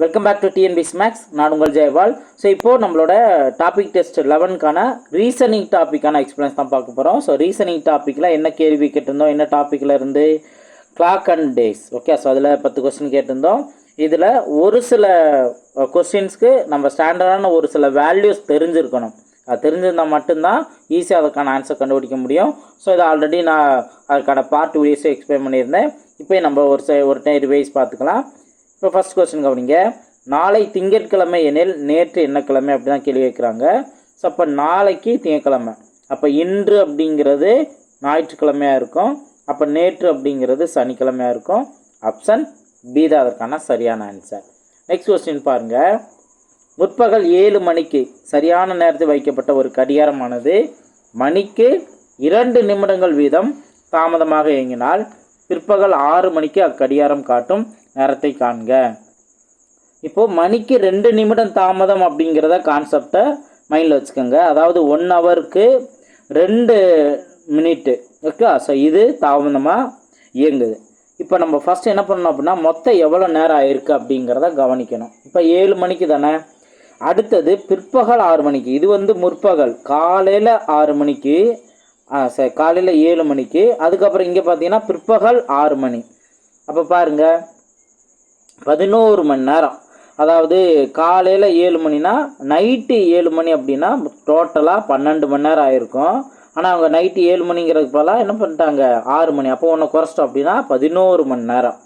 Welcome back to TNP maths நான் உங்கள் Jayapal. So இப்போது நம்மளோட டாபிக் டெஸ்ட் லெவனுக்கான ரீசனிங் டாப்பிக்கான எக்ஸ்பீரியன்ஸ் தான் பார்க்க போகிறோம் ஸோ ரீசனிங் டாப்பிக்கில் என்ன கேள்வி கேட்டிருந்தோம்? என்ன டாப்பிக்கில் இருந்து clock and days okay so அதில் பத்து கொஸ்டின் கேட்டிருந்தோம். இதில் ஒரு சில கொஸ்டின்ஸ்க்கு நம்ம ஸ்டாண்டர்டான ஒரு சில வேல்யூஸ் தெரிஞ்சிருக்கணும். அது தெரிஞ்சிருந்தால் மட்டும்தான் ஈஸியாக அதுக்கான ஆன்சர் கண்டுபிடிக்க முடியும். ஸோ இதை ஆல்ரெடி நான் அதுக்கான பார்ட் வீடியோஸும் எக்ஸ்பிளைன் பண்ணியிருந்தேன். இப்போ நம்ம ஒரு ச ஒரு டைம் ரிவைஸ் பார்த்துக்கலாம். இப்போ ஃபஸ்ட் கொஸ்டின் கவனிங்க. நாளை திங்கட்கிழமை எனில் நேற்று என்ன கிழமை அப்படி தான் கேள்வி கேட்குறாங்க. ஸோ அப்போ நாளைக்கு திங்கட்கிழமை. அப்போ இன்று அப்படிங்கிறது ஞாயிற்றுக்கிழமையாக இருக்கும். அப்போ நேற்று அப்படிங்கிறது சனிக்கிழமையாக இருக்கும். ஆப்ஷன் பி தான். அதற்கான சரியான ஆன்சர் நெக்ஸ்ட் கொஸ்டின் பாருங்கள் முற்பகல் ஏழு மணிக்கு சரியான நேரத்தில் வைக்கப்பட்ட ஒரு கடிகாரமானது மணிக்கு இரண்டு நிமிடங்கள் வீதம் தாமதமாக இயங்கினால் பிற்பகல் ஆறு மணிக்கு அக்கடிகாரம் காட்டும். நேரத்தை காண்க. இப்போது மணிக்கு ரெண்டு நிமிடம் தாமதம் அப்படிங்கிறத கான்செப்டை மைண்டில் வச்சுக்கோங்க. அதாவது ஒன் ஹவருக்கு ரெண்டு மினிட்டு ஓகே ஸோ இது தாமதமாக இயங்குது. இப்போ நம்ம ஃபஸ்ட் என்ன பண்ணணும் அப்படின்னா மொத்தம் எவ்வளோ நேரம் ஆயிருக்கு அப்படிங்கிறத கவனிக்கணும். இப்போ ஏழு மணிக்கு தானே? அடுத்தது பிற்பகல் ஆறு மணிக்கு. இது வந்து முற்பகல். காலையில் ஆறு மணிக்கு ஆ சரி காலையில் ஏழு மணிக்கு. அதுக்கப்புறம் இங்கே பார்த்தீங்கன்னா பிற்பகல் ஆறு மணி. அப்போ பாருங்கள் பதினோரு மணி நேரம். அதாவது காலையில் ஏழு மணினா நைட்டு ஏழு மணி அப்படின்னா டோட்டலாக பன்னெண்டு மணி நேரம் ஆயிருக்கும். ஆனால் அவங்க நைட்டு ஏழு மணிங்கிறதுக்கு பதிலாக என்ன பண்ணிட்டாங்க? ஆறு மணி. அப்போ ஒன்று குறைச்சிட்டோம் அப்படின்னா பதினோரு மணி நேரம்.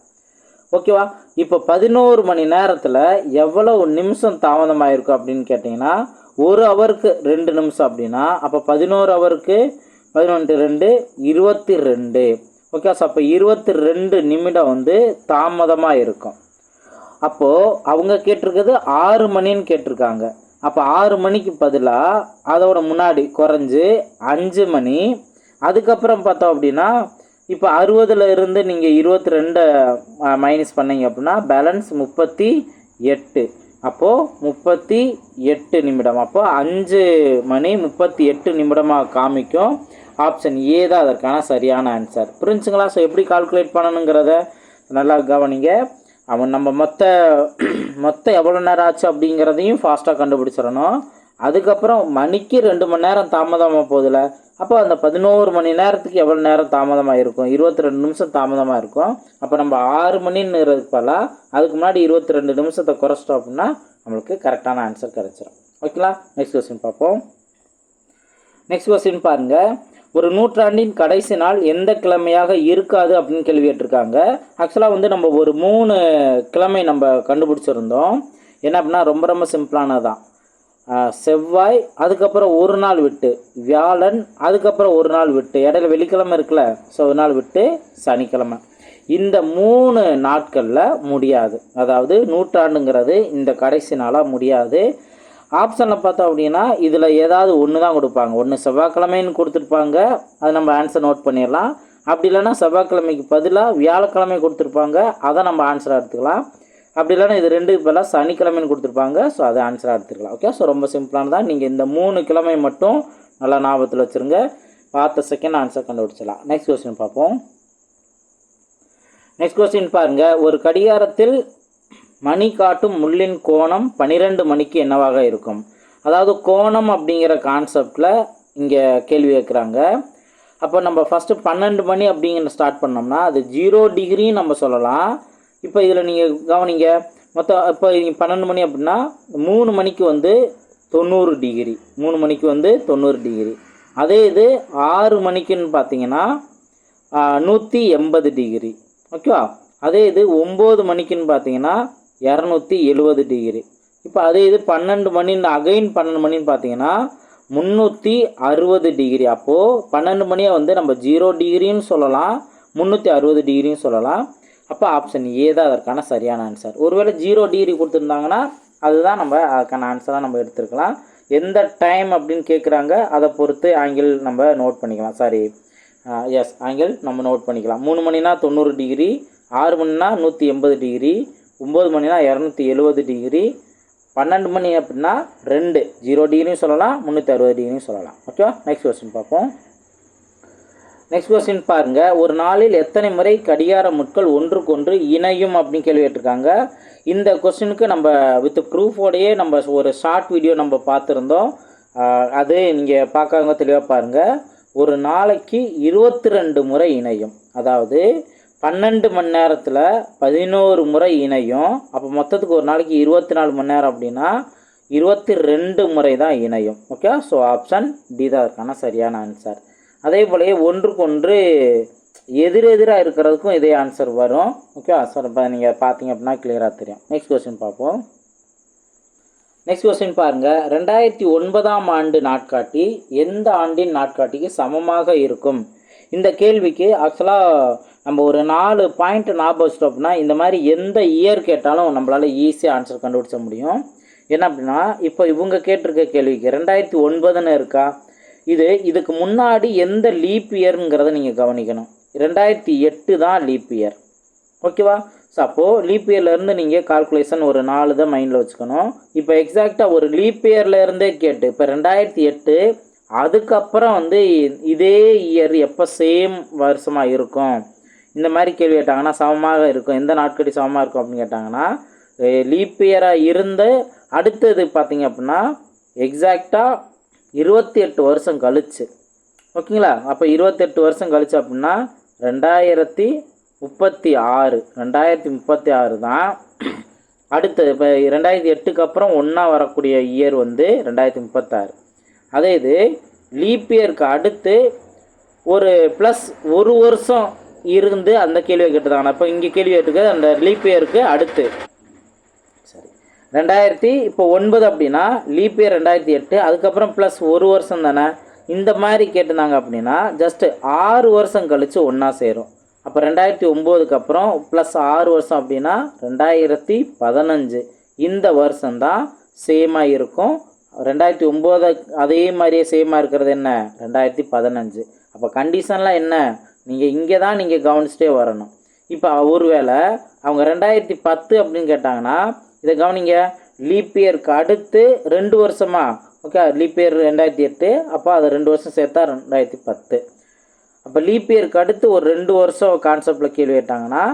ஓகேவா? இப்போ பதினோரு மணி நேரத்தில் எவ்வளவு நிமிஷம் தாமதமாயிருக்கும் அப்படின்னு கேட்டிங்கன்னா ஒரு ஹவருக்கு ரெண்டு நிமிஷம் அப்படின்னா அப்போ பதினோரு ஹவருக்கு பதினொன்று ரெண்டு இருபத்தி ரெண்டு. ஓகே ஸோ அப்போ இருபத்தி ரெண்டு நிமிடம் வந்து தாமதமாக இருக்கும் அப்போது அவங்க கேட்டிருக்கிறது ஆறு மணின்னு கேட்டிருக்காங்க. அப்போ ஆறு மணிக்கு பதிலாக அதோட முன்னாடி குறைஞ்சி அஞ்சு மணி. அதுக்கப்புறம் பார்த்தோம் அப்படின்னா இப்போ அறுபதுல இருந்து நீங்கள் இருபத்தி ரெண்டை மைனஸ் பண்ணீங்க அப்படின்னா பேலன்ஸ் முப்பத்தி எட்டு. அப்போது முப்பத்தி எட்டு நிமிடம். அப்போது அஞ்சு மணி முப்பத்தி எட்டு நிமிடமாக காமிக்கும். ஆப்ஷன் ஏ தான் அதற்கான சரியான ஆன்சர் புரிஞ்சுங்களா? ஸோ எப்படி கால்குலேட் பண்ணணுங்கிறத நல்லா கவனிங்க. அவன் நம்ம மொத்த மொத்தம் எவ்வளோ நேரம் ஆச்சு அப்படிங்கிறதையும் ஃபாஸ்ட்டாக கண்டுபிடிச்சிடணும். அதுக்கப்புறம் மணிக்கு ரெண்டு மணி நேரம் தாமதமாக போகுதுல. அப்போ அந்த பதினோரு மணி நேரத்துக்கு எவ்வளோ நேரம் தாமதமாக இருக்கும்? இருபத்தி ரெண்டு நிமிஷம் தாமதமாக இருக்கும். அப்போ நம்ம ஆறு மணின்னுறதுக்கு பதிலாக அதுக்கு முன்னாடி இருபத்தி ரெண்டு நிமிஷத்தை குறைச்சிட்டோம் அப்படின்னா நம்மளுக்கு கரெக்டான ஆன்சர் கிடச்சிரும். ஓகேங்களா நெக்ஸ்ட் கொஸ்டின் பார்ப்போம். நெக்ஸ்ட் கொஸ்டின் பாருங்கள் ஒரு நூற்றாண்டின் கடைசி நாள் எந்த கிழமையாக இருக்காது அப்படின்னு கேள்வி கேட்டிருக்காங்க ஆக்சுவலாக வந்து நம்ம ஒரு மூணு கிழமை நம்ம கண்டுபிடிச்சிருந்தோம். என்ன அப்படின்னா ரொம்ப ரொம்ப சிம்பிளானதான். செவ்வாய் அதுக்கப்புறம் ஒரு நாள் விட்டு வியாழன் அதுக்கப்புறம் ஒரு நாள் விட்டு இடையில வெள்ளிக்கிழமை இருக்குல்ல ஸோ ஒரு நாள் விட்டு சனிக்கிழமை. இந்த மூணு நாட்களில் முடியாது. அதாவது நூற்றாண்டுங்கிறது இந்த கடைசி நாளாக முடியாது. ஆப்ஷனில் பார்த்தோம் அப்படின்னா இதில் ஏதாவது ஒன்று தான் கொடுப்பாங்க. ஒன்று செவ்வாய்க்கிழமைன்னு கொடுத்துருப்பாங்க. அதை நம்ம ஆன்சர் நோட் பண்ணிடலாம். அப்படி இல்லைன்னா செவ்வாய்க்கிழமைக்கு பதிலாக வியாழக்கிழமை கொடுத்துருப்பாங்க. அதை நம்ம ஆன்சராக எடுத்துக்கலாம். அப்படி இல்லைன்னா இது ரெண்டு இப்போல்லாம் சனிக்கிழமைன்னு கொடுத்துருப்பாங்க. ஸோ அதை ஆன்சராக எடுத்துக்கலாம். ஓகே ஸோ ரொம்ப சிம்பிளான தான். நீங்கள் இந்த மூணு கிழமை மட்டும் நல்லா ஞாபகத்தில் வச்சுருங்க. பார்த்த செகண்ட் ஆன்சர் கண்டுபிடிச்சலாம் நெக்ஸ்ட் கொஸ்டின் பார்ப்போம். நெக்ஸ்ட் கொஸ்டின் பாருங்கள் ஒரு கடிகாரத்தில் மணி காட்டும் முள்ளின் கோணம் பன்னிரெண்டு மணிக்கு என்னவாக இருக்கும்? அதாவது கோணம் அப்படிங்கிற கான்செப்டில் இங்கே கேள்வி கேட்குறாங்க அப்போ நம்ம ஃபஸ்ட்டு பன்னெண்டு மணி அப்படிங்கிற ஸ்டார்ட் பண்ணோம்னா அது ஜீரோ டிகிரின்னு நம்ம சொல்லலாம். இப்போ இதில் நீங்கள் கவனிங்க மொத்தம் இப்போ நீங்கள் பன்னெண்டு மணி அப்படின்னா மூணு மணிக்கு வந்து தொண்ணூறு டிகிரி மூணு மணிக்கு வந்து தொண்ணூறு டிகிரி அதே இது ஆறு மணிக்குன்னு பார்த்தீங்கன்னா நூற்றி எண்பது டிகிரி ஓகேவா? அதே இது ஒம்பது மணிக்குன்னு பார்த்தீங்கன்னா இரநூத்தி எழுபது டிகிரி இப்போ அதே இது பன்னெண்டு மணின்னு அகைன் பன்னெண்டு மணின்னு பார்த்தீங்கன்னா முந்நூற்றி அறுபது டிகிரி அப்போது பன்னெண்டு மணியை வந்து நம்ம ஜீரோ டிகிரின்னு சொல்லலாம் முந்நூற்றி அறுபது டிகிரின்னு சொல்லலாம். அப்போ ஆப்ஷன் ஏ தான் அதற்கான சரியான ஆன்சர் ஒருவேளை ஜீரோ டிகிரி கொடுத்துருந்தாங்கன்னா அதுதான் நம்ம அதுக்கான ஆன்சராக நம்ம எடுத்துருக்கலாம். எந்த டைம் அப்படின்னு கேட்குறாங்க அதை பொறுத்து ஆங்கிள் நம்ம நோட் பண்ணிக்கலாம். சாரி எஸ் ஆங்கிள் நம்ம நோட் பண்ணிக்கலாம். மூணு மணினா தொண்ணூறு டிகிரி ஆறு மணினா நூற்றி எண்பது டிகிரி ஒம்பது மணினா இரநூத்தி எழுபது டிகிரி பன்னெண்டு மணி அப்படின்னா ரெண்டு. ஜீரோ டிகிரியும் சொல்லலாம் முந்நூற்றி அறுபது டிகிரியும் சொல்லலாம். ஓகே நெக்ஸ்ட் கொஸ்டின் பார்ப்போம். நெக்ஸ்ட் கொஸ்டின் பாருங்கள் ஒரு நாளில் எத்தனை முறை கடிகார முட்கள் ஒன்றுக்கொன்று இணையும் அப்படின்னு கேள்வி கேட்டிருக்காங்க. இந்த கொஸ்டினுக்கு நம்ம வித் ப்ரூஃபோடையே நம்ம ஒரு ஷார்ட் வீடியோ நம்ம பார்த்துருந்தோம். அது நீங்கள் பார்க்காதவங்க தெளிவாக பாருங்கள் ஒரு நாளைக்கு இருபத்தி ரெண்டு முறை இணையும். அதாவது பன்னெண்டு மணி நேரத்தில் பதினோரு முறை இணையும். அப்போ மொத்தத்துக்கு ஒரு நாளைக்கு இருபத்தி நாலு மணி நேரம் அப்படின்னா இருபத்தி ரெண்டு முறை தான் இணையும். ஓகே ஸோ ஆப்ஷன் டி தான் இருக்கான? சரியான ஆன்சர் அதே போலயே ஒன்றுக்கொன்று எதிரெதிராக இருக்கிறதுக்கும் இதே ஆன்சர் வரும். ஓகே சார் இப்போ நீங்கள் பார்த்தீங்க அப்படின்னா கிளியராக தெரியும். நெக்ஸ்ட் கொஸ்டின் பார்ப்போம். நெக்ஸ்ட் கொஸ்டின் பாருங்கள் ரெண்டாயிரத்தி ஒன்பதாம் ஆண்டு நாட்காட்டி எந்த ஆண்டின் நாட்காட்டிக்கு சமமாக இருக்கும்? இந்த கேள்விக்கு ஆக்சுவலாக நம்ம ஒரு நாலு பாயிண்ட் ஞாபகம் வச்சிட்டோம் இந்த மாதிரி எந்த இயர் கேட்டாலும் நம்மளால ஈஸியாக ஆன்சர் கண்டுபிடிச்ச முடியும். என்ன அப்படின்னா இப்போ இவங்க கேட்டிருக்க கேள்விக்கு ரெண்டாயிரத்தி ஒன்பதுன்னு இருக்கா? இது இதுக்கு முன்னாடி எந்த லீப் இயருங்கிறத நீங்கள் கவனிக்கணும். ரெண்டாயிரத்தி எட்டு தான் லீப் இயர் ஓகேவா ஸோ அப்போது லீப் இயர்லேருந்து நீங்கள் கால்குலேஷன் ஒரு நாலு தான் மைண்டில் வச்சுக்கணும். இப்போ எக்ஸாக்டாக ஒரு லீப் இயர்லேருந்தே கேட்டு இப்போ ரெண்டாயிரத்தி எட்டு அதுக்கப்புறம் வந்து இதே இயர் எப்போ சேம் வருஷமாக இருக்கும்? இந்த மாதிரி கேள்வி கேட்டாங்கன்னா சமமாக இருக்கும். எந்த நாட்கடி சமமாக இருக்கும் அப்படின்னு கேட்டாங்கன்னா லீப் இயராக இருந்து அடுத்தது பார்த்தீங்க அப்படின்னா எக்ஸாக்டாக இருபத்தி எட்டு வருஷம் கழிச்சு. ஓகேங்களா அப்போ இருபத்தெட்டு வருஷம் கழிச்சு அப்படின்னா ரெண்டாயிரத்தி முப்பத்தி ஆறு ரெண்டாயிரத்தி முப்பத்தி ஆறு தான் அடுத்தது. இப்போ ரெண்டாயிரத்தி எட்டுக்கு அப்புறம் ஒன்றா வரக்கூடிய இயர் வந்து ரெண்டாயிரத்தி முப்பத்தாறு. அதே இது லீப் இயருக்கு அடுத்து ஒரு ப்ளஸ் ஒரு வருஷம் இருந்து அந்த கேள்வியை கேட்டுதாங்க. அப்போ இங்கே கேள்வி கேட்டுக்க அந்த லீப் இயருக்கு அடுத்து. சரி. ரெண்டாயிரத்தி இப்போ ஒன்பது அப்படின்னா லீப் இயர் ரெண்டாயிரத்தி எட்டு அதுக்கப்புறம் ப்ளஸ் ஒரு வருஷம் தானே. இந்த மாதிரி கேட்டிருந்தாங்க அப்படின்னா ஜஸ்ட்டு ஆறு வருஷம் கழித்து ஒன்றா சேரும். அப்போ ரெண்டாயிரத்தி ஒம்போதுக்கு அப்புறம் ப்ளஸ் ஆறு வருஷம் அப்படின்னா ரெண்டாயிரத்தி பதினஞ்சு. இந்த வருஷம்தான் சேமாக இருக்கும். ரெண்டாயிரத்தி ஒம்போது அதே மாதிரியே சேமாக இருக்கிறது என்ன? ரெண்டாயிரத்தி பதினஞ்சு. அப்போ கண்டிஷன்லாம் என்ன? நீங்கள் இங்கே தான் நீங்கள் கவனிச்சிட்டே வரணும். இப்போ ஒருவேளை அவங்க ரெண்டாயிரத்தி பத்து அப்படின்னு கேட்டாங்கன்னா இதை கவனிங்க. லீப் இயருக்கு அடுத்து ரெண்டு வருஷமா? ஓகே லீப் இயர் ரெண்டாயிரத்தி எட்டு அப்போ அது ரெண்டு வருஷம் சேர்த்தா ரெண்டாயிரத்தி பத்து. அப்போ லீப் இயருக்கு அடுத்து ஒரு ரெண்டு வருஷம் கான்செப்டில் கேள்வி கேட்டாங்கன்னா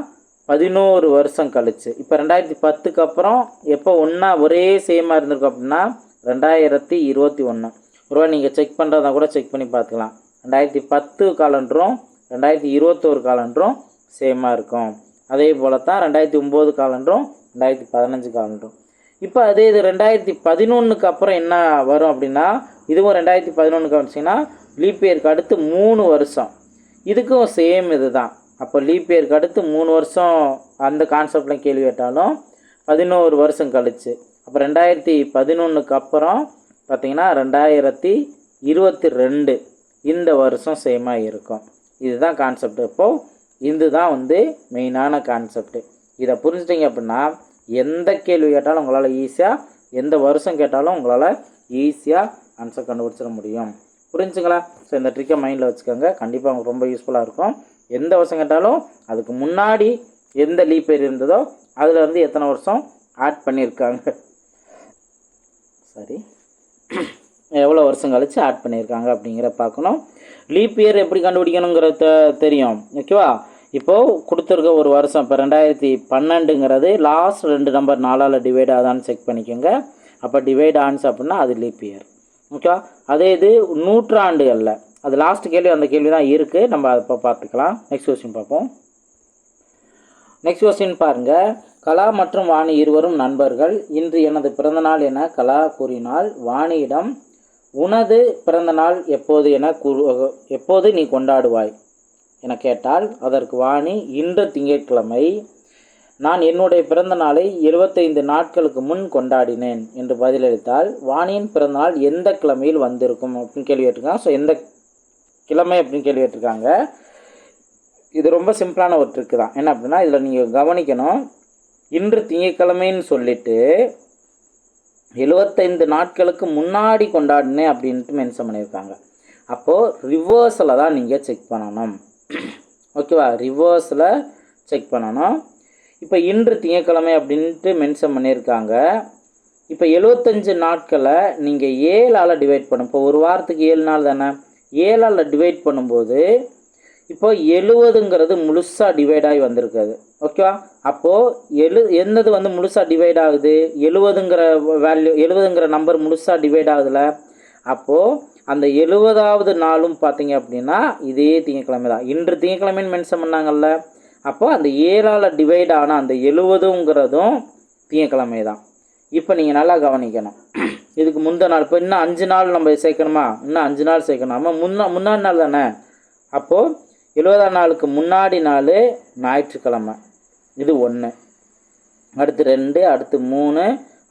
பதினோரு வருஷம் கழிச்சு. இப்போ ரெண்டாயிரத்தி பத்துக்கு அப்புறம் எப்போ ஒன்றா ஒரே சேமாக இருந்திருக்கும் அப்படின்னா ரெண்டாயிரத்தி இருபத்தி ஒன்று ஒருவா நீங்கள் செக் பண்ணுறதா கூட செக் பண்ணி பார்த்துக்கலாம். ரெண்டாயிரத்தி பத்து காலண்டரும் ரெண்டாயிரத்தி இருபத்தோரு காலண்டரும் சேமாக இருக்கும். அதே போல தான் ரெண்டாயிரத்தி ஒம்பது காலண்டரும் ரெண்டாயிரத்தி பதினஞ்சு காலண்டரும் இப்போ அதே இது ரெண்டாயிரத்தி பதினொன்றுக்கு அப்புறம் என்ன வரும் அப்படின்னா இதுவும் ரெண்டாயிரத்தி பதினொன்றுக்கு வந்துச்சிங்கன்னா லீப் இயருக்கு அடுத்து மூணு வருஷம். இதுக்கும் சேம் இது தான் அப்போ லீப் இயருக்கு அடுத்து மூணு வருஷம் அந்த கான்செப்டில் கேள்வி கேட்டாலும் பதினோரு வருஷம் கழிச்சு. அப்போ ரெண்டாயிரத்தி பதினொன்றுக்கு அப்புறம் பார்த்தீங்கன்னா ரெண்டாயிரத்தி இருபத்தி ரெண்டு இந்த வருஷம் சேமாக இருக்கும். இதுதான் கான்செப்ட் இப்போது இதுதான் வந்து மெயினான கான்செப்ட் இதை புரிஞ்சுட்டீங்க அப்படின்னா எந்த கேள்வி கேட்டாலும் உங்களால் ஈஸியாக எந்த வருஷம் கேட்டாலும் உங்களால் ஈஸியாக ஆன்சர் கண்டுபிடிச்சிட முடியும். புரிஞ்சுங்களா? ஸோ இந்த ட்ரிக்கை மைண்டில் வச்சுக்கோங்க. கண்டிப்பாக உங்களுக்கு ரொம்ப யூஸ்ஃபுல்லாக இருக்கும். எந்த வருஷம் கேட்டாலும் அதுக்கு முன்னாடி எந்த லீப் பேர் இருந்ததோ அதில் வந்து எத்தனை வருஷம் ஆட் பண்ணியிருக்காங்க? சரி. எவ்வளோ வருஷம் கழிச்சு ஆட் பண்ணியிருக்காங்க அப்படிங்கிற பார்க்கணும். லீப் இயர் எப்படி கண்டுபிடிக்கணுங்கிறது தெரியும். ஓகேவா இப்போது கொடுத்துருக்க ஒரு வருஷம் இப்போ ரெண்டாயிரத்தி பன்னெண்டுங்கிறது லாஸ்ட் ரெண்டு நம்பர் நாலால் டிவைட் ஆதான்னு செக் பண்ணிக்கோங்க. அப்போ டிவைட் ஆன்ஸ் அப்படின்னா அது லீப் இயர் ஓகேவா அதே இது நூற்றாண்டுகளில். அது லாஸ்ட் கேள்வி அந்த கேள்வி தான் இருக்குது நம்ம அதை இப்போ பார்த்துக்கலாம். நெக்ஸ்ட் கொஸ்டின் பார்ப்போம். நெக்ஸ்ட் கொஸ்டின் பாருங்கள் கலா மற்றும் வாணி இருவரும் நண்பர்கள். இன்று எனது பிறந்தநாள் என கலா கூறினால் வாணியிடம் உனது பிறந்தநாள் எப்போது என கூறு எப்போது நீ கொண்டாடுவாய்? என கேட்டால் அதற்கு வாணி இன்று திங்கட்கிழமை நான் என்னுடைய பிறந்த நாளை இருபத்தைந்து நாட்களுக்கு முன் கொண்டாடினேன் என்று பதிலளித்தால் வாணியின் பிறந்தநாள் எந்த கிழமையில் வந்திருக்கும் அப்படின்னு கேள்வி கேட்டிருக்காங்க. ஸோ எந்த கிழமை அப்படின்னு கேள்வி கேட்டிருக்காங்க. இது ரொம்ப சிம்பிளான ஒரு ட்ரிக்கு தான். என்ன அப்படின்னா இதில் நீங்கள் கவனிக்கணும். இன்று திங்கட்கிழமைன்னு சொல்லிட்டு எழுபத்தைந்து நாட்களுக்கு முன்னாடி கொண்டாடினேன் அப்படின்ட்டு மென்ஷன் பண்ணியிருக்காங்க. அப்போது ரிவர்ஸில் தான் நீங்கள் செக் பண்ணணும். ஓகேவா ரிவர்ஸில் செக் பண்ணணும். இப்போ இன்று திங்கட்கிழமை அப்படின்ட்டு மென்ஷன் பண்ணியிருக்காங்க. இப்போ எழுபத்தஞ்சு நாட்களை நீங்கள் ஏழால் டிவைட் பண்ணும் இப்போ ஒரு வாரத்துக்கு ஏழு நாள் தானே? ஏழால் டிவைட் பண்ணும்போது இப்போ எழுவதுங்கிறது முழுசாக டிவைட் ஆகி வந்திருக்குது. ஓகேவா அப்போது எழு என்னது வந்து முழுசாக டிவைட் ஆகுது? எழுவதுங்கிற வேல்யூ எழுவதுங்கிற நம்பர் முழுசாக டிவைட் ஆகுதுல. அப்போது அந்த எழுவதாவது நாளும் பார்த்தீங்க அப்படின்னா இதே திங்கக்கிழமை தான். இன்று திங்கக்கிழமைன்னு மென்ஷன் பண்ணாங்கல்ல. அப்போது அந்த ஏழால் டிவைட் ஆன அந்த எழுவதுங்கிறதும் திங்கக்கிழமை தான். இப்போ நீங்கள் நல்லா கவனிக்கணும். இதுக்கு முந்த நாள் இப்போ இன்னும் அஞ்சு நாள் நம்ம சேர்க்கணுமா? இன்னும் அஞ்சு நாள் சேர்க்கணும். ஆமாம் முன்னா முன்னாடி நாள் தானே? அப்போது எழுபதாம் நாளுக்கு முன்னாடி நாள் ஞாயிற்றுக்கிழமை. இது ஒன்று அடுத்து ரெண்டு அடுத்து மூணு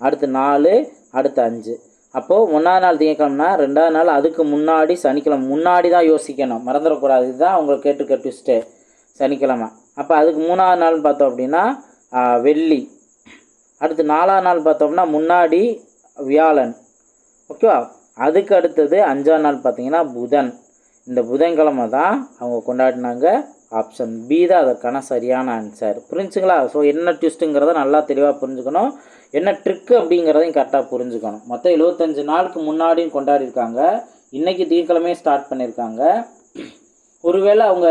அடுத்து நாலு அடுத்து அஞ்சு. அப்போது ஒன்றாவது நாள் திங்கக்கிழமைனா ரெண்டாவது நாள் அதுக்கு முன்னாடி சனிக்கிழமை. முன்னாடி தான் யோசிக்கணும். மறந்துடக்கூடாது. இதுதான் உங்களுக்கு கேட்டுருக்க ட்விஸ்ட்டு சனிக்கிழமை. அப்போ அதுக்கு மூணாவது நாள் பார்த்தோம் அப்படின்னா வெள்ளி. அடுத்து நாலாவது நாள் பார்த்தோம்னா முன்னாடி வியாழன். ஓகேவா? அதுக்கு அடுத்தது அஞ்சாம் நாள் பார்த்தீங்கன்னா புதன். இந்த புதன்கிழமை தான் அவங்க கொண்டாடினாங்க. ஆப்ஷன் பி தான் அதற்கான சரியான ஆன்சர் புரிஞ்சுங்களா? ஸோ என்ன ட்விஸ்ட்டுங்கிறத நல்லா தெளிவாக புரிஞ்சுக்கணும். என்ன ட்ரிக்கு அப்படிங்கிறதையும் கரெக்டாக புரிஞ்சுக்கணும். மொத்தம் எழுபத்தஞ்சு நாளுக்கு முன்னாடியும் கொண்டாடிருக்காங்க இன்றைக்கி திங்கக்கிழமையும் ஸ்டார்ட் பண்ணியிருக்காங்க. ஒருவேளை அவங்க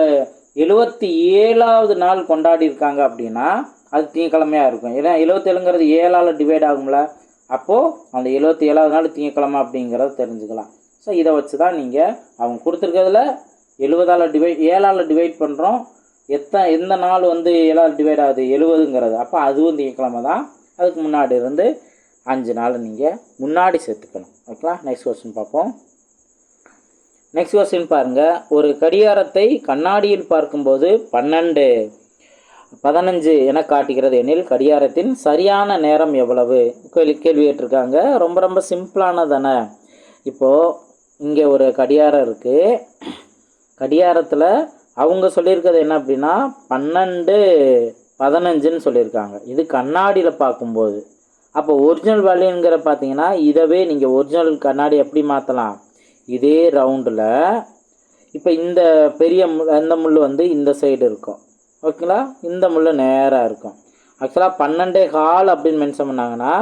எழுபத்தி ஏழாவது நாள் கொண்டாடி இருக்காங்க அப்படின்னா அது திங்கக்கிழமையாக இருக்கும். ஏன்னா எழுபத்தேழுங்கிறது ஏழால் டிவைட் ஆகும்ல. அப்போது அந்த எழுபத்தி ஏழாவது நாள் திங்கக்கிழமை அப்படிங்கிறத தெரிஞ்சுக்கலாம். ஸோ இதை வச்சு தான் நீங்கள் அவங்க கொடுத்துருக்கிறதுல எழுபதால் டிவைட் ஏழால் டிவைட் பண்ணுறோம் எத்தனை எந்த நாள் வந்து ஏழால் டிவைட் ஆகுது? எழுபதுங்கிறது. அப்போ அதுவும் திங்கக்கிழமை தான். அதுக்கு முன்னாடி இருந்து அஞ்சு நாள் நீங்கள் முன்னாடி சேர்த்துக்கணும். ஓகேங்களா நெக்ஸ்ட் கொஸ்டின் பார்ப்போம். நெக்ஸ்ட் கொஸ்டின் பாருங்கள் ஒரு கடிகாரத்தை கண்ணாடியில் பார்க்கும்போது பன்னெண்டு பதினஞ்சு என காட்டுகிறது. எனில் கடிகாரத்தின் சரியான நேரம் எவ்வளவு? கேள்வி கேள்வி கேட்டிருக்காங்க. ரொம்ப ரொம்ப சிம்பிளானதானே இப்போது இங்கே ஒரு கடியாரம் இருக்குது கடியாரத்தில் அவங்க சொல்லியிருக்கிறது என்ன அப்படின்னா பன்னெண்டு பதினஞ்சுன்னு சொல்லியிருக்காங்க. இது கண்ணாடியில் பார்க்கும்போது. அப்போ ஒரிஜினல் வேல்யூங்கிற பார்த்தீங்கன்னா இதவே நீங்கள் ஒரிஜினல் கண்ணாடி எப்படி மாற்றலாம் இதே ரவுண்டில் இப்போ இந்த பெரிய முள் அந்த முள் வந்து இந்த சைடு இருக்கும். ஓகேங்களா இந்த முள் நேராக இருக்கும். ஆக்சுவலாக பன்னெண்டே கால் அப்படின்னு மென்ஷன் பண்ணாங்கன்னா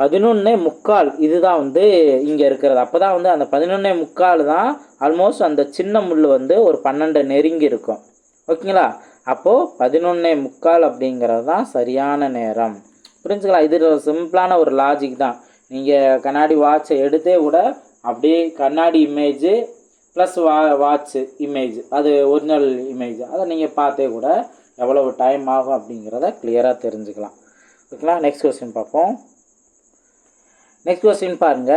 பதினொன்னே முக்கால் இதுதான் வந்து இங்கே இருக்கிறது. அப்போ தான் வந்து அந்த பதினொன்னே முக்கால் தான் ஆல்மோஸ்ட் அந்த சின்ன முள் வந்து ஒரு பன்னெண்டு நெருங்கி இருக்கும். ஓகேங்களா? அப்போது பதினொன்னே முக்கால் அப்படிங்கிறது தான் சரியான நேரம். புரிஞ்சுக்கலாம் இது ஒரு சிம்பிளான ஒரு லாஜிக் தான். நீங்கள் கண்ணாடி வாட்சை எடுத்தே கூட அப்படியே கண்ணாடி இமேஜு ப்ளஸ் வா வாட்ச்சு இமேஜ் அது ஒரிஜினல் இமேஜ் அதை நீங்கள் பார்த்தே கூட எவ்வளவு டைம் ஆகும் அப்படிங்கிறத கிளியராக தெரிஞ்சுக்கலாம். ஓகேங்களா? நெக்ஸ்ட் கொஸ்டின் பார்ப்போம். நெக்ஸ்ட் கொஸ்டின் பாருங்க.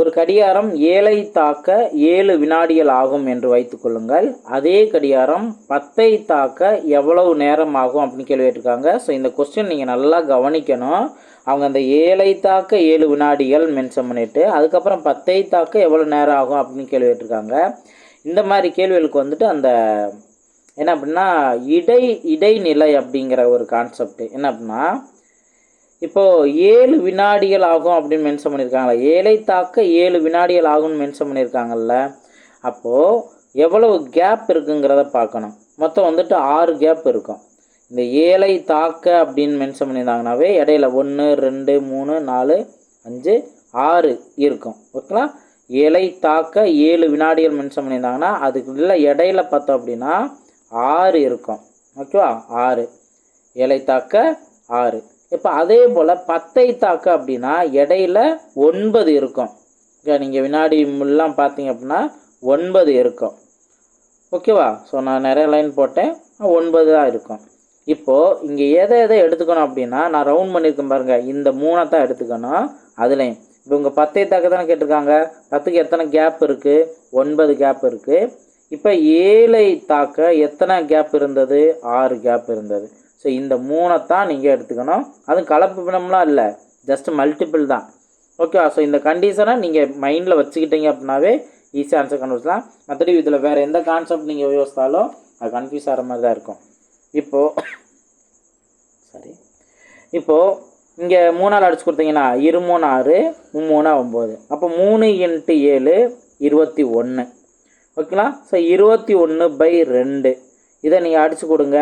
ஒரு கடிகாரம் ஏழை தாக்க ஏழு வினாடிகள் ஆகும் என்று வைத்துக்கொள்ளுங்கள் அதே கடிகாரம் பத்தை தாக்க எவ்வளவு நேரம் ஆகும் அப்படின்னு கேள்வி கேட்டிருக்காங்க. ஸோ இந்த கொஸ்டின் நீங்கள் நல்லா கவனிக்கணும். அவங்க அந்த ஏழை தாக்க ஏழு வினாடிகள் மென்ஷன் பண்ணிட்டு அதுக்கப்புறம் பத்தை தாக்க எவ்வளோ நேரம் ஆகும் அப்படின்னு கேள்வி கேட்டிருக்காங்க. இந்த மாதிரி கேள்விகளுக்கு வந்துட்டு அந்த என்ன அப்படின்னா இடை இடைநிலை அப்படிங்கிற ஒரு கான்செப்ட் என்ன அப்படின்னா இப்போது ஏழு வினாடிகள் ஆகும் அப்படின்னு மென்ஷன் பண்ணியிருக்காங்களா. ஏழை தாக்க ஏழு வினாடிகள் ஆகும்னு மென்ஷன் பண்ணியிருக்காங்கல்ல. அப்போது எவ்வளவு கேப் இருக்குங்கிறத பார்க்கணும். மொத்தம் வந்துட்டு ஆறு கேப் இருக்கும். இந்த ஏழை தாக்க அப்படின்னு மென்ஷன் பண்ணியிருந்தாங்கனாவே இடையில ஒன்று ரெண்டு மூணு நாலு அஞ்சு ஆறு இருக்கும். ஓகேங்களா? ஏழை தாக்க ஏழு வினாடிகள் மென்ஷன் பண்ணியிருந்தாங்கன்னா அதுக்குள்ள இடையில பார்த்தோம் அப்படின்னா ஆறு இருக்கும். ஓகேவா? ஆறு. ஏழை தாக்க ஆறு. இப்போ அதே போல் பத்தை தாக்க அப்படின்னா இடையில ஒன்பது இருக்கும். நீங்கள் வினாடி முல்லாம் பார்த்தீங்க அப்படின்னா ஒன்பது இருக்கும். ஓகேவா ஸோ நான் நிறைய லைன் போட்டேன். ஒன்பது தான் இருக்கும். இப்போது இங்கே எதை எதை எடுத்துக்கணும் அப்படின்னா நான் ரவுண்ட் பண்ணியிருக்கேன் பாருங்கள் இந்த மூணை தான் எடுத்துக்கணும் அதுலேயும். இப்போ உங்கள் பத்தை தாக்க தானே கேட்டிருக்காங்க. பத்துக்கு எத்தனை கேப் இருக்குது ஒன்பது கேப் இருக்குது இப்போ ஏழை தாக்க எத்தனை கேப் இருந்தது? ஆறு கேப் இருந்தது. ஸோ இந்த மூணைத்தான் நீங்கள் எடுத்துக்கணும். அதுவும் கலப்பு பிணம்லாம் இல்லை. ஜஸ்ட் மல்டிபிள் தான். ஓகேவா ஸோ இந்த கண்டிஷனை நீங்கள் மைண்டில் வச்சுக்கிட்டீங்க அப்படின்னாவே ஈஸியாக ஆன்சர் கண்டுபிடிச்சலாம் மற்றபடி இதில் வேறு எந்த கான்செப்ட் நீங்கள் யோசித்தாலும் அது கன்ஃபியூஸ் ஆகிற மாதிரி தான் இருக்கும். இப்போது சாரி இப்போது இங்கே மூணால் அடிச்சு கொடுத்தீங்கன்னா இரு மூணு ஆறு மூணா ஒம்பது. அப்போ மூணு இன்ட்டு ஏழு இருபத்தி ஒன்று. ஓகேங்களா ஸோ இருபத்தி ஒன்று பை ரெண்டு. இதை நீங்கள் அடிச்சு கொடுங்க.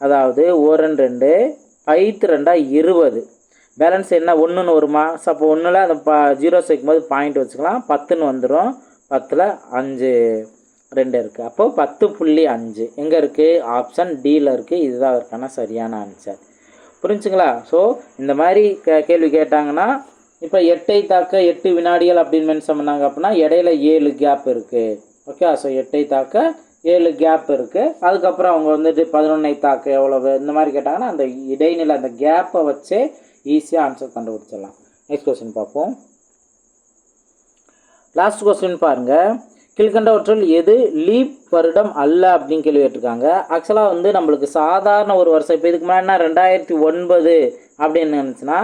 அதாவது ஒரு ரெண்டு பைத்து ரெண்டாக இருபது. பேலன்ஸ் என்ன? ஒன்றுன்னு வருமா? சப்போ ஒன்றில் அந்த ப ஜீரோ சேர்க்கும் போது பாயிண்ட் வச்சுக்கலாம். பத்துன்னு வந்துடும் பத்தில் அஞ்சு ரெண்டு இருக்குது அப்போது பத்து புள்ளி அஞ்சு. எங்கே இருக்குது ஆப்ஷன் டியில் இருக்குது இதுதான் அதற்கான சரியான ஆன்சர் புரிஞ்சுங்களா? ஸோ இந்த மாதிரி கே கேள்வி கேட்டாங்கன்னா இப்போ எட்டை தாக்க எட்டு வினாடிகள் அப்படின்னு மென்ஷன் பண்ணாங்க அப்படின்னா இடையில ஏழு கேப் இருக்குது ஓகே ஸோ எட்டை தாக்க ஏழு கேப் இருக்குது அதுக்கப்புறம் அவங்க வந்துட்டு பதினொன்னை தாக்கு எவ்வளவு இந்த மாதிரி கேட்டாங்கன்னா அந்த இடைநிலை அந்த கேப்பை வச்சே ஈஸியாக ஆன்சர் கண்டுபிடிச்சிடலாம். நெக்ஸ்ட் கொஸ்டின் பார்ப்போம். லாஸ்ட் கொஸ்டின் பாருங்கள் கீழ்கண்டவற்றில் எது லீப் வருடம் அல்ல அப்படின்னு கேள்வி கேட்டிருக்காங்க. ஆக்சுவலாக வந்து நம்மளுக்கு சாதாரண ஒரு வருஷம். இப்போ இதுக்கு முன்னாடி ரெண்டாயிரத்தி ஒன்பது அப்படின்னு நினச்சுன்னா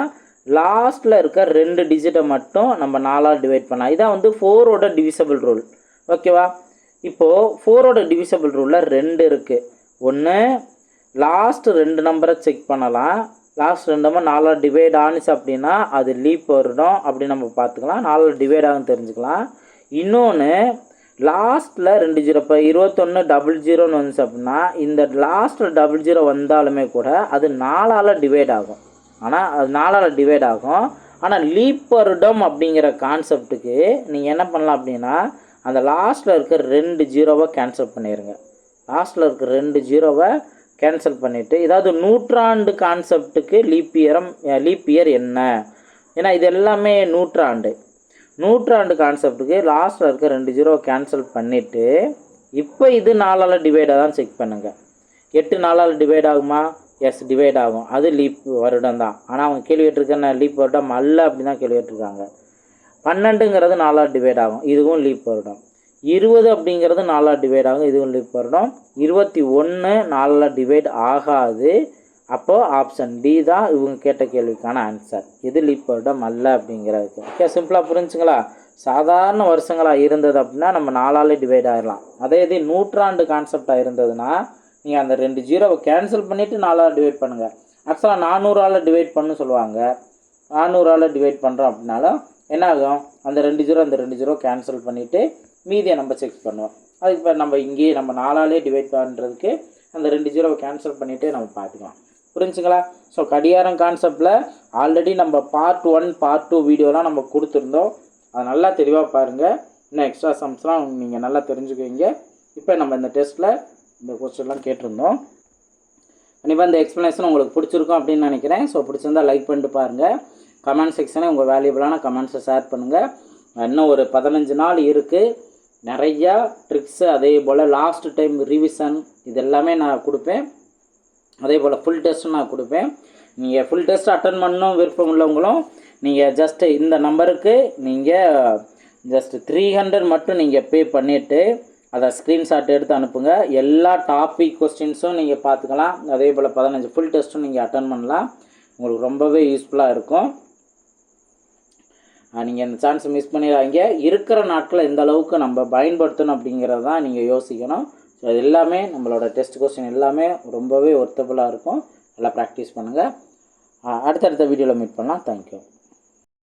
லாஸ்ட்டில் இருக்க ரெண்டு டிஜிட்டை மட்டும் நம்ம நாலாக டிவைட் பண்ணலாம். இதான் வந்து ஃபோரோட டிவிசபிள் ரூல் ஓகேவா இப்போது ஃபோரோட டிவிசபிள் ரூலில் ரெண்டு இருக்குது ஒன்று லாஸ்ட் ரெண்டு நம்பரை செக் பண்ணலாம். லாஸ்ட் ரெண்டு நம்பர் நாலாக டிவைட் ஆனிச்சு அப்படின்னா அது லீப் வருடம் அப்படின்னு நம்ம பார்த்துக்கலாம். நாலாக டிவைட் ஆகும் தெரிஞ்சுக்கலாம். இன்னொன்று லாஸ்ட்டில் ரெண்டு ஜீரோ இப்போ இருபத்தொன்று டபுள் ஜீரோன்னு வந்துச்சு அப்படின்னா இந்த லாஸ்ட்டில் டபுள் ஜீரோ வந்தாலுமே கூட அது நாலால் டிவைட் ஆகும். ஆனால் அது நாலால் டிவைட் ஆகும். ஆனால் லீப் வருடம் அப்படிங்கிற கான்செப்ட்டுக்கு நீங்கள் என்ன பண்ணலாம் அப்படின்னா அந்த லாஸ்ட்டில் இருக்க ரெண்டு ஜீரோவை கேன்சல் பண்ணிடுங்க லாஸ்ட்டில் இருக்க ரெண்டு ஜீரோவை கேன்சல் பண்ணிவிட்டு ஏதாவது நூற்றாண்டு கான்செப்ட்டுக்கு லீப் இயரம் லீப் இயர் என்ன? ஏன்னா இது எல்லாமே நூற்றாண்டு. நூற்றாண்டு கான்செப்ட்டுக்கு லாஸ்ட்டில் இருக்க ரெண்டு ஜீரோ கேன்சல் பண்ணிவிட்டு இப்போ இது நாலால் டிவைடாக தான் செக் பண்ணுங்கள் எட்டு நாளால் டிவைட் ஆகுமா? எஸ் டிவைட் ஆகும். அது லீப் வருடம் தான். ஆனால் அவங்க கேள்வி கேட்டிருக்க லீப் வருடம் அல்ல அப்படின்னு தான் கேள்வி கேட்டிருக்காங்க. பன்னெண்டுங்கிறது நாலாக டிவைட் ஆகும். இதுவும் லீப் வருடம். இருபது அப்படிங்கிறது நாலாக டிவைட் ஆகும். இதுவும் லீப் வருடம். இருபத்தி ஒன்று நாலில் டிவைட் ஆகாது. அப்போது ஆப்ஷன் டி தான் இவங்க கேட்ட கேள்விக்கான ஆன்சர் இது லீப் வருடம் அல்ல அப்படிங்கிறதுக்கு. ஓகே சிம்பிளாக புரிஞ்சுங்களா? சாதாரண வருஷங்களாக இருந்தது அப்படின்னா நம்ம நாலாலே டிவைட் ஆகிடலாம் அதே இது நூற்றாண்டு கான்செப்டாக இருந்ததுன்னா நீங்கள் அந்த ரெண்டு ஜீரோவை கேன்சல் பண்ணிவிட்டு நாலாக டிவைட் பண்ணுங்கள் ஆக்சுவலாக நானூறால் டிவைட் பண்ணு சொல்லுவாங்க. நானூறால் டிவைட் பண்ணுறோம் அப்படின்னாலும் என்ன ஆகும் அந்த ரெண்டு ஜீரோ அந்த ரெண்டு ஜீரோ கேன்சல் பண்ணிவிட்டு மீதியை நம்ம செக் பண்ணுவோம். அதுக்கு இப்போ நம்ம இங்கேயே நம்ம நாலாலே டிவைட் பண்ணுறதுக்கு அந்த ரெண்டு ஜீரோவை கேன்சல் பண்ணிவிட்டு நம்ம பார்த்துக்கலாம். புரிஞ்சுங்களா? ஸோ கடிகாரம் கான்செப்டில் ஆல்ரெடி நம்ம பார்ட் ஒன் பார்ட் டூ வீடியோலாம் நம்ம கொடுத்துருந்தோம். அதை நல்லா தெளிவாக பாருங்கள் இன்னும் எக்ஸ்ட்ரா சம்ஸ்லாம் நீங்கள் நல்லா தெரிஞ்சுக்குவீங்க. இப்போ நம்ம இந்த டெஸ்ட்டில் இந்த கொஸ்டின்லாம் கேட்டிருந்தோம். கண்டிப்பாக இந்த எக்ஸ்ப்ளனேஷன் உங்களுக்கு பிடிச்சிருக்கும் அப்படின்னு நினைக்கிறேன். ஸோ பிடிச்சிருந்தா லைக் பண்ணிட்டு பாருங்கள் கமெண்ட் செக்ஷனில் உங்கள் வேல்யூபிளான கமெண்ட்ஸை ஷேர் பண்ணுங்கள் இன்னும் ஒரு பதினஞ்சு நாள் இருக்குது நிறையா ட்ரிக்ஸு அதே போல் லாஸ்ட் டைம் ரிவிஷன் இது எல்லாமே நான் கொடுப்பேன். அதே போல் ஃபுல் டெஸ்ட்டும் நான் கொடுப்பேன். நீங்கள் ஃபுல் டெஸ்ட் அட்டன் பண்ணணும் விருப்பம் உள்ளவங்களும் நீங்கள் ஜஸ்ட்டு இந்த நம்பருக்கு நீங்கள் ஜஸ்ட் த்ரீ ஹண்ட்ரட் மட்டும் நீங்கள் பே பண்ணிவிட்டு அதை ஸ்க்ரீன்ஷாட் எடுத்து அனுப்புங்க. எல்லா டாபிக் கொஸ்டின்ஸும் நீங்கள் பார்த்துக்கலாம். அதே போல் பதினஞ்சு ஃபுல் டெஸ்ட்டும் நீங்கள் அட்டன் பண்ணலாம். உங்களுக்கு ரொம்பவே யூஸ்ஃபுல்லாக இருக்கும். நீங்கள் அந்த சான்ஸை மிஸ் பண்ணிடாதீங்க. இருக்கிற நாட்களை எந்த அளவுக்கு நம்ம பயன்படுத்தணும் அப்படிங்கிறது தான் நீங்கள் யோசிக்கணும். ஸோ அது எல்லாமே நம்மளோட டெஸ்ட் கொஸ்டின் எல்லாமே ரொம்பவே ஒர்த்தபுளாக இருக்கும். நல்லா ப்ராக்டிஸ் பண்ணுங்கள் அடுத்தடுத்த வீடியோவில் மீட் பண்ணலாம். தேங்க்யூ